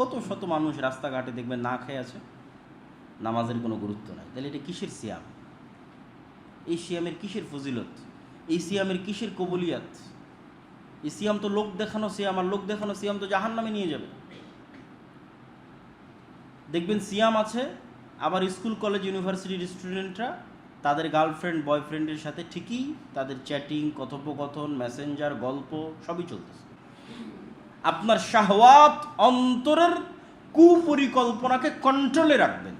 কত শত মানুষ রাস্তাঘাটে দেখবেন না খেয়ে আছে? নামাজের কোনো গুরুত্ব নাই। তাহলে এটা কিসের সিয়াম? এই সিয়ামের কিসের ফজিলত? এই সিয়ামের কিসের কবুলিয়াত? এই সিয়াম তো লোক দেখানো সিয়াম, আর লোক দেখানো সিয়াম তো জাহান নামে নিয়ে যাবে। দেখবেন সিয়াম আছে, আবার স্কুল, কলেজ, ইউনিভার্সিটির স্টুডেন্টরা তাদের গার্লফ্রেন্ড, বয়ফ্রেন্ডের সাথে ঠিকই তাদের চ্যাটিং, কথোপকথন, মেসেঞ্জার, গল্প সবই চলতেছে। আপনার শাহওয়াত অন্তরের কুপরিকল্পনাকে কন্ট্রোলে রাখবেন।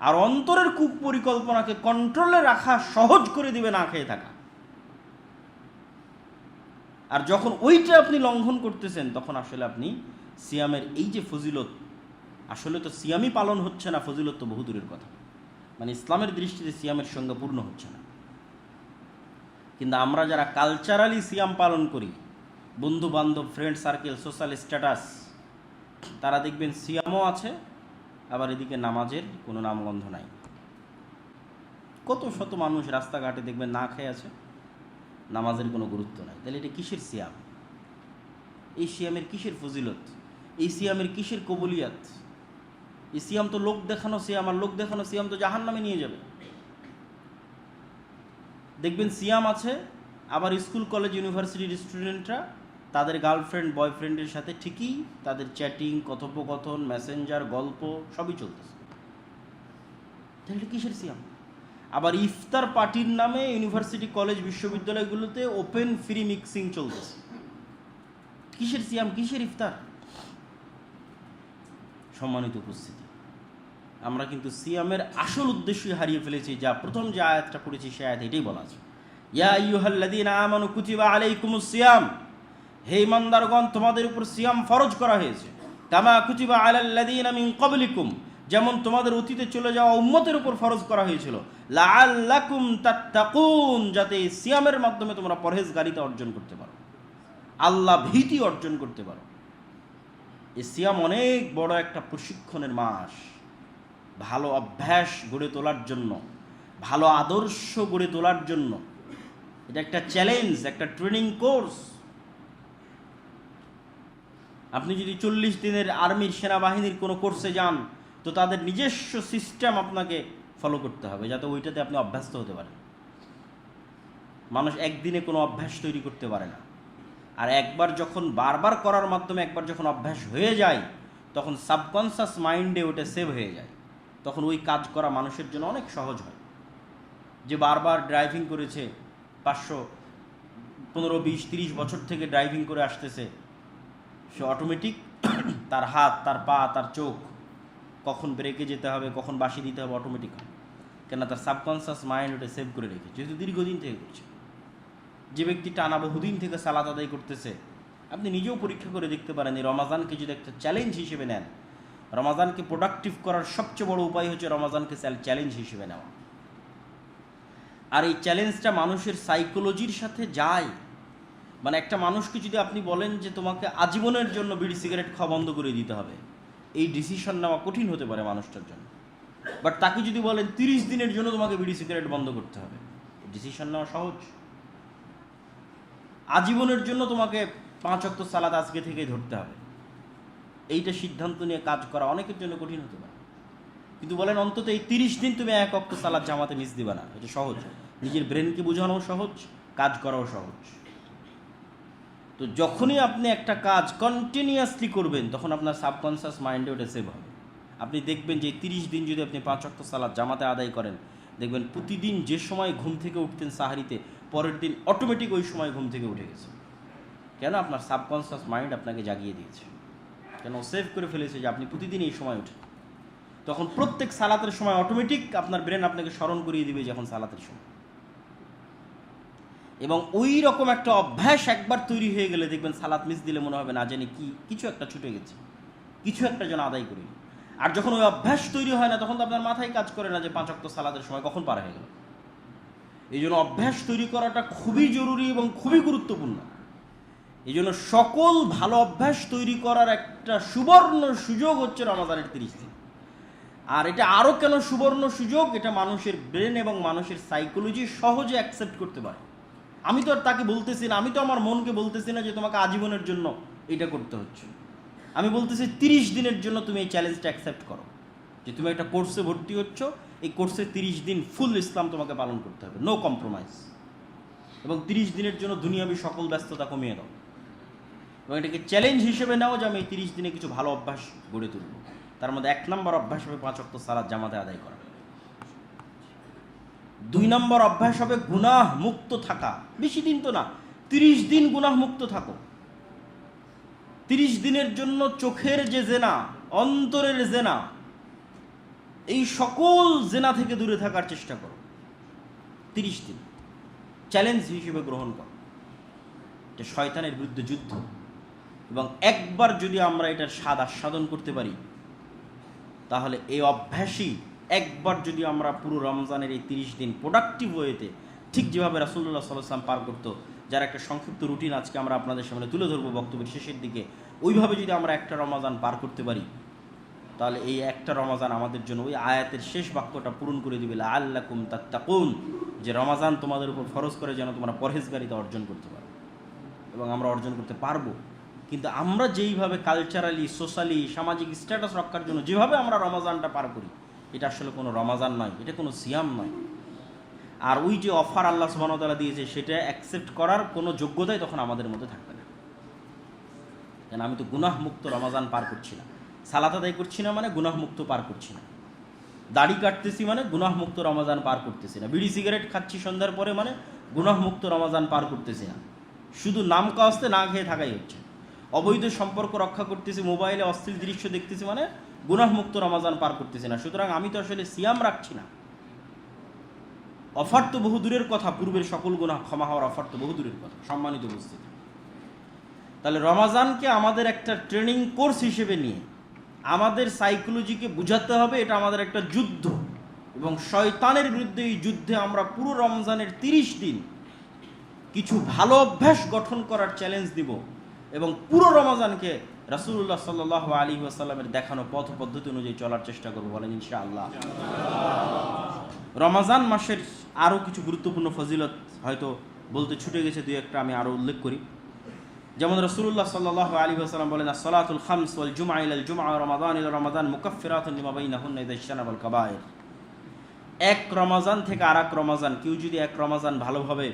আর অন্তরের কুপরিকল্পনাকে কন্ট্রোলে রাখা সহজ করে দিবে না খেয়ে থাকা। আর যখন ওইটা আপনি লঙ্ঘন করতেছেন, তখন আসলে আপনি সিয়ামের এই যে ফজিলত, আসলে তো সিয়ামই পালন হচ্ছে না, ফজিলত তো বহু দূরের কথা। মানে ইসলামের দৃষ্টিতে সিয়ামের সঙ্গে পূর্ণ হচ্ছে না। কিন্তু আমরা যারা কালচারালি সিয়াম পালন করি বন্ধু বান্ধব ফ্রেন্ড সার্কেল সোশ্যাল স্ট্যাটাস তারা দেখবেন সিয়ামও আছে, আবার এদিকে নামাজের কোনো নামগন্ধ নাই। কত শত মানুষ রাস্তাঘাটে দেখবেন না খেয়ে আছে, নামাজের কোনো গুরুত্ব নাই। তাহলে এটা কিসের সিয়াম? এই সিয়ামের কিসের ফজিলত? এই সিয়ামের কিসের কবুলিয়াত? এই সিয়াম তো লোক দেখানো সিয়াম, আর লোক দেখানো সিয়াম তো জাহান নামে নিয়ে যাবে। দেখবেন সিয়াম আছে আবার স্কুল, কলেজ ইউনিভার্সিটির স্টুডেন্টরা তাদের গার্লফ্রেন্ড, বয়ফ্রেন্ডের সাথে ঠিকই তাদের চ্যাটিং, কথোপকথন, মেসেঞ্জার, গল্প সবই চলতেছে। তাহলে কিসের সিয়াম? আবার ইফতার পার্টির নামে ইউনিভার্সিটি, কলেজ, বিশ্ববিদ্যালয়গুলোতে ওপেন ফ্রি মিক্সিং চলতেছে। কিসের সিয়াম? কিসের ইফতার? সম্মানিত উপস্থিতি, আমরা কিন্তু সিয়ামের আসল উদ্দেশ্যই হারিয়ে ফেলেছি। যা প্রথম যে আয়াতটা পড়েছি, সে আয়াত এটাই বলা আছে। ইয়া আইয়ুহাল্লাযীনা আমানু কুতিবা আলাইকুমুস সিয়াম। হে ইমানদারগণ, তোমাদের উপর সিয়াম ফরজ করা হয়েছে। কামা কুতিবা আলাল্লাযীনা মিন ক্বাবলিকুম, যেমন তোমাদের অতীতে চলে যাওয়া উম্মতের উপর ফরজ করা হয়েছিল। লাআল্লাকুম তাত্তাকুন, যাতে সিয়ামের মাধ্যমে তোমরা পরহেজগারিতা অর্জন করতে পারো। আল্লাহ ভীতি অর্জন করতে পারো। এই সিয়াম অনেক বড় একটা প্রশিক্ষণের মাস। ভালো অভ্যাস গড়ে তোলার জন্য, ভালো আদর্শ গড়ে তোলার জন্য। এটা একটা চ্যালেঞ্জ একটা ট্রেনিং কোর্স আপনি যদি চল্লিশ দিনের আর্মির সেনাবাহিনীর কোনো কোর্সে যান, তো তাদের নিজস্ব সিস্টেম আপনাকে ফলো করতে হবে, যাতে ওইটাতে আপনি অভ্যস্ত হতে পারেন। মানুষ একদিনে কোনো অভ্যাস তৈরি করতে পারে না। আর একবার যখন বারবার করার মাধ্যমে একবার যখন অভ্যাস হয়ে যায়, তখন সাবকনসাস মাইন্ডে ওটা সেভ হয়ে যায়। তখন ওই কাজ করা মানুষের জন্য অনেক সহজ হয়। যে বারবার ড্রাইভিং করেছে পাঁচশো, পনেরো, বিশ, তিরিশ বছর থেকে ড্রাইভিং করে আসতেছে। সে অটোমেটিক তার হাত, তার পা, তার চোখ কখন ব্রেকে যেতে হবে, কখন বাসি দিতে হবে অটোমেটিক কেন তার সাবকনসাস মাইন্ড ওটা সেভ করে রেখেছে, যেহেতু দীর্ঘদিন থেকে করছে। যে ব্যক্তি টানা বহুদিন থেকে সালাত আদায় করতেছে, আপনি নিজেও পরীক্ষা করে দেখতে পারেন এই রমাজানকে যদি একটা চ্যালেঞ্জ হিসেবে নেন, রমাজানকে প্রোডাক্টিভ করার সবচেয়ে বড় উপায় হচ্ছে রমাজানকে চ্যালেঞ্জ হিসেবে নেওয়া। আর এই চ্যালেঞ্জটা মানুষের সাইকোলজির সাথে যায়। মানে একটা মানুষকে যদি আপনি বলেন যে তোমাকে আজীবনের জন্য বিড়ি সিগারেট খাওয়া বন্ধ করে দিতে হবে, এই ডিসিশন নেওয়া কঠিন হতে পারে মানুষটার জন্য। বাট তাকে যদি বলেন তিরিশ দিনের জন্য তোমাকে বিড়ি সিগারেট বন্ধ করতে হবে ডিসিশন নেওয়া সহজ। আজীবনের জন্য তোমাকে পাঁচ অক্ত সালাদ আজকে থেকেই ধরতে হবে। এইটা সিদ্ধান্ত নিয়ে কাজ করা অনেকের জন্য কঠিন হতে পারে। কিন্তু বলেন অন্তত এই তিরিশ দিন তুমি এক অক্ত সালাদ জামাতে মিস দিবা না। এটা সহজ। নিজের ব্রেনকে বোঝানোও সহজ, কাজ করাও সহজ। তো যখনই আপনি একটা কাজ কন্টিনিউয়াসলি করবেন, তখন আপনার সাবকনসিয়াস মাইন্ডে ওটা সেভ হবে। আপনি দেখবেন যে তিরিশ দিন যদি আপনি পাঁচ অক্ত সালাদ জামাতে আদায় করেন, দেখবেন প্রতিদিন যে সময় ঘুম থেকে উঠতেন সাহারিতে, পরের দিন অটোমেটিক ওই সময় ঘুম থেকে উঠে গেছে। কেন? আপনার সাবকনসিয়াস মাইন্ড আপনাকে জাগিয়ে দিয়েছে। কেন? সেভ করে ফেলেছে যে আপনি প্রতিদিন এই সময় উঠেন। তখন প্রত্যেক সালাতের সময় অটোমেটিক আপনার ব্রেন আপনাকে স্মরণ করিয়ে দিবে যখন সালাতের সময়। এবং ওই রকম একটা অভ্যাস একবার তৈরি হয়ে গেলে দেখবেন সালাত মিস দিলে মনে হবে না, জানি কি, কিছু একটা ছুটে গেছে। কিছু একটা যেন আদায় করি। আর যখন ওই অভ্যাস তৈরি হয় না, তখন তো আপনার মাথায় কাজ করে না যে পাঁচ অক্ট সালাদের সময় কখন পার হয়ে গেল। এই জন্য অভ্যাস তৈরি করাটা খুবই জরুরি এবং খুবই গুরুত্বপূর্ণ। এই জন্য সকল ভালো অভ্যাস তৈরি করার একটা সুবর্ণ সুযোগ হচ্ছে রমাদানের তিরিশ দিন। আর এটা আরও কেন সুবর্ণ সুযোগ? এটা মানুষের ব্রেন এবং মানুষের সাইকোলজি সহজে অ্যাকসেপ্ট করতে পারে। আমি তো আর তাকে বলতেছি না, আমি তো আমার মনকে বলতেছি না যে তোমাকে আজীবনের জন্য এটা করতে হচ্ছে। আমি বলতেছি তিরিশ দিনের জন্য তুমি এই চ্যালেঞ্জটা অ্যাকসেপ্ট করো। যে তুমি একটা কোর্সে ভর্তি হচ্ছ, এই কোর্সে তিরিশ দিন ফুল ইসলাম তোমাকে পালন করতে হবে। নো কম্প্রোমাইজ এবং তিরিশ দিনের জন্য দুনিয়াবি সকল ব্যস্ততা কমিয়ে দাও। এবং এটাকে চ্যালেঞ্জ হিসেবে নাও যে আমি এই তিরিশ দিনে কিছু ভালো অভ্যাস গড়ে তুলব। তার মধ্যে এক নম্বর অভ্যাস হবে পাঁচ অক্ট সালাদ জামাতে আদায় করা। দুই নম্বর অভ্যাস হবে গুনাহ মুক্ত থাকা। বেশি দিন তো না, তিরিশ দিন গুনাহ মুক্ত থাকো। তিরিশ দিনের জন্য চোখের যে জেনা, অন্তরের জেনা, এই সকল জেনা থেকে দূরে থাকার চেষ্টা করো। তিরিশ দিন। চ্যালেঞ্জ হিসেবে গ্রহণ করো। এটা শয়তানের বিরুদ্ধে যুদ্ধ। এবং একবার যদি আমরা এটার স্বাদ আস্বাদন করতে পারি তাহলে এই অভ্যাসই একবার যদি আমরা পুরো রমজানের এই তিরিশ দিন প্রোডাক্টিভ ওয়েতে ঠিক যেভাবে রাসুল্লাহ সাল্লাম পার করতো, যার একটা সংক্ষিপ্ত রুটিন আজকে আমরা আপনাদের সামনে তুলে ধরবো বক্তব্যের শেষের দিকে, ওইভাবে যদি আমরা একটা রমাজান পার করতে পারি, তাহলে এই একটা রমাজান আমাদের জন্য ওই আয়াতের শেষ বাক্যটা পূরণ করে দিবে আল্লাহ কুম তাত্তাকুন, যে রমাজান তোমাদের উপর ফরজ করে যেন তোমরা পরহেজগারিতা অর্জন করতে পারো। এবং আমরা অর্জন করতে পারব। কিন্তু আমরা যেইভাবে কালচারালি সোশ্যালি সামাজিক স্ট্যাটাস রক্ষার জন্য যেভাবে আমরা রমাজানটা পার করি, এটা আসলে কোনো রমাজান নয়, এটা কোনো সিয়াম নয়। আর ওই যে অফার আল্লাহ সুবাহতালা দিয়েছে, সেটা অ্যাকসেপ্ট করার কোনো যোগ্যতাই তখন আমাদের মধ্যে থাকবে না। কেন, আমি তো গুনাহমুক্ত রমাজান পার করছি না। সালাত আদায় করছি না মানে গুনাহমুক্ত পার করছি না। দাড়ি কাটতেছি মানে গুনাহমুক্ত রমাজান পার করতেছি না। বিড়ি সিগারেট খাচ্ছি সন্ধ্যার পরে মানে গুনাহমুক্ত রমাজান পার করতেছি না। শুধু নাম কাস্তে না খেয়ে থাকাই হচ্ছে। অবৈধ সম্পর্ক রক্ষা করতেছি, মোবাইলে অশ্লীল দৃশ্য দেখতেছি মানে গুনাহমুক্ত রমাজান পার করতেছি না। সুতরাং আমি তো আসলে সিয়াম রাখছি না। অফার তো বহু দূরের কথা, পূর্বের সকল গুনাহ ক্ষমা হওয়ার অফার তো বহু দূরের কথা, সম্মানিত উপস্থিতি। তাহলে রমাজানকে আমাদের একটা ট্রেনিং কোর্স হিসেবে নিয়ে আমাদের সাইকোলজিকে বুঝাতে হবে, এটা আমাদের একটা যুদ্ধ। এবং শয়তানের বিরুদ্ধে এই যুদ্ধে আমরা পুরো রমজানের তিরিশ দিন কিছু ভালো অভ্যাস গঠন করার চ্যালেঞ্জ দিব। এবং পুরো রমাজানকে রাসুল্লাহ সাল্লাহ আলী আসাল্লামের দেখানো পথ পদ্ধতি অনুযায়ী চলার চেষ্টা করব বলেন ইনশাআল্লাহ। রমাজান মাসের আরও কিছু গুরুত্বপূর্ণ ফজিলত হয়তো বলতে ছুটে গেছে, দুই একটা আমি আরও উল্লেখ করি। যেমন রসুল্লাহ সাল্লাহ আলী আসালাম বলেন সলাতুল খামস ওয়াল জুমা ইলাল জুমা রমাদান ইল রমাদান ইশতানাবাল কাবায়ের। এক রমাজান থেকে আর এক রমাজান কেউ যদি এক রমাজান ভালোভাবে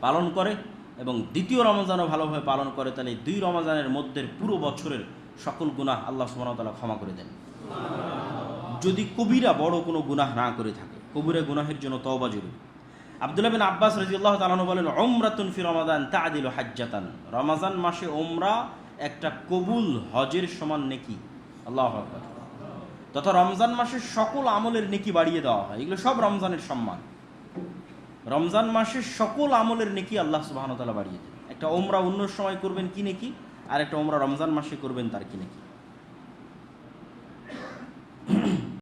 পালন করে এবং দ্বিতীয় রমজানও ভালোভাবে পালন করে, তাহলে দুই রমজানের মধ্যে পুরো বছরের সকল গুনাহ আল্লাহ সুবহানাহু ক্ষমা করে দেন। যদি কবিরা বড় কোনো গুনাহ না করে থাকে, কবিরা গুনাহের জন্য তওবা জরুরি। আব্দুল্লাহ বিন আব্বাস রাজিউল্লাহ তালানু বলেন ওমরাতুন ফি রমাদান তাদিল হাজ্জাতান। রমাজান মাসে ওমরা একটা কবুল হজের সমান নেকি। আল্লাহ তথা রমজান মাসের সকল আমলের নেকি বাড়িয়ে দেওয়া হয়। এগুলো সব রমজানের সম্মান। রমজান মাসের সকল আমলের নেকি আল্লাহ সুবাহতালা বাড়িয়ে দেন একটা ওমরা অন্য সময় করবেন কি নেকি? আর একটা ওমরা রমজান মাসে করবেন তার কি নেকি?